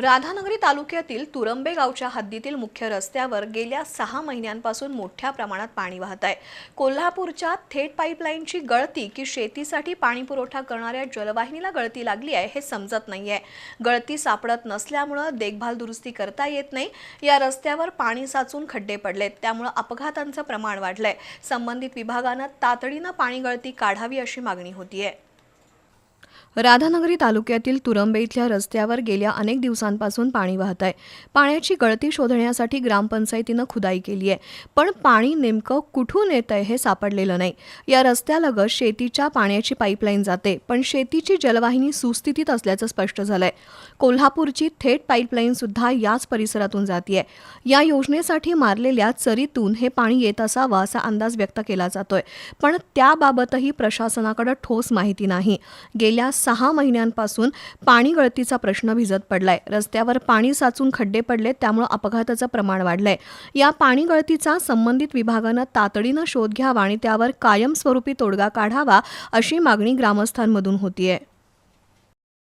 राधानगरी तालुक्यातील तुरंबे गावच्या हद्दीतील मुख्य रस्त्यावर गेल्या सहा महिन्यांपासून मोठ्या प्रमाणात पाणी वाहत आहे. कोल्हापूरच्या थेट पाईपलाईनची गळती की शेतीसाठी पाणी पुरवठा करणाऱ्या जलवाहिनीला गळती लागली आहे हे समजत नाहीये. गळती सापडत नसल्यामुळं देखभाल दुरुस्ती करता येत नाही. या रस्त्यावर पाणी साचून खड्डे पडलेत. त्यामुळं अपघातांचं प्रमाण वाढलंय. संबंधित विभागानं तातडीनं पाणी गळती काढावी अशी मागणी होतीये. राधानगरी तालुक्यातील तुरंबे इथल्या रस्त्यावर गेल्या अनेक दिवसांपासून पाणी वाहत आहे. पाण्याची गळती शोधण्यासाठी ग्रामपंचायतीनं खुदाई केली आहे. पण पाणी नेमकं कुठून येत आहे हे सापडलेलं नाही. या रस्त्यालगत शेतीच्या पाण्याची पाईपलाईन जाते पण शेतीची जलवाहिनी सुस्थितीत असल्याचं स्पष्ट झालंय. कोल्हापूरची थेट पाईपलाईन सुद्धा याच परिसरातून जातीये. या योजनेसाठी मारलेल्या चरीतून हे पाणी येत असावं असा अंदाज व्यक्त केला जातोय. पण त्याबाबतही प्रशासनाकडे ठोस माहिती नाही. गेल्या सहा महिन्यांपासून पाणी गळतीचा प्रश्न भिजत पडलाय. रस्त्यावर पाणी साचून खड्डे पडले त्यामुळे अपघाताचं प्रमाण वाढलंय. या पाणी गळतीचा संबंधित विभागानं तातडीनं शोध घ्यावा आणि त्यावर कायमस्वरूपी तोडगा काढावा अशी मागणी ग्रामस्थांमधून होतीये.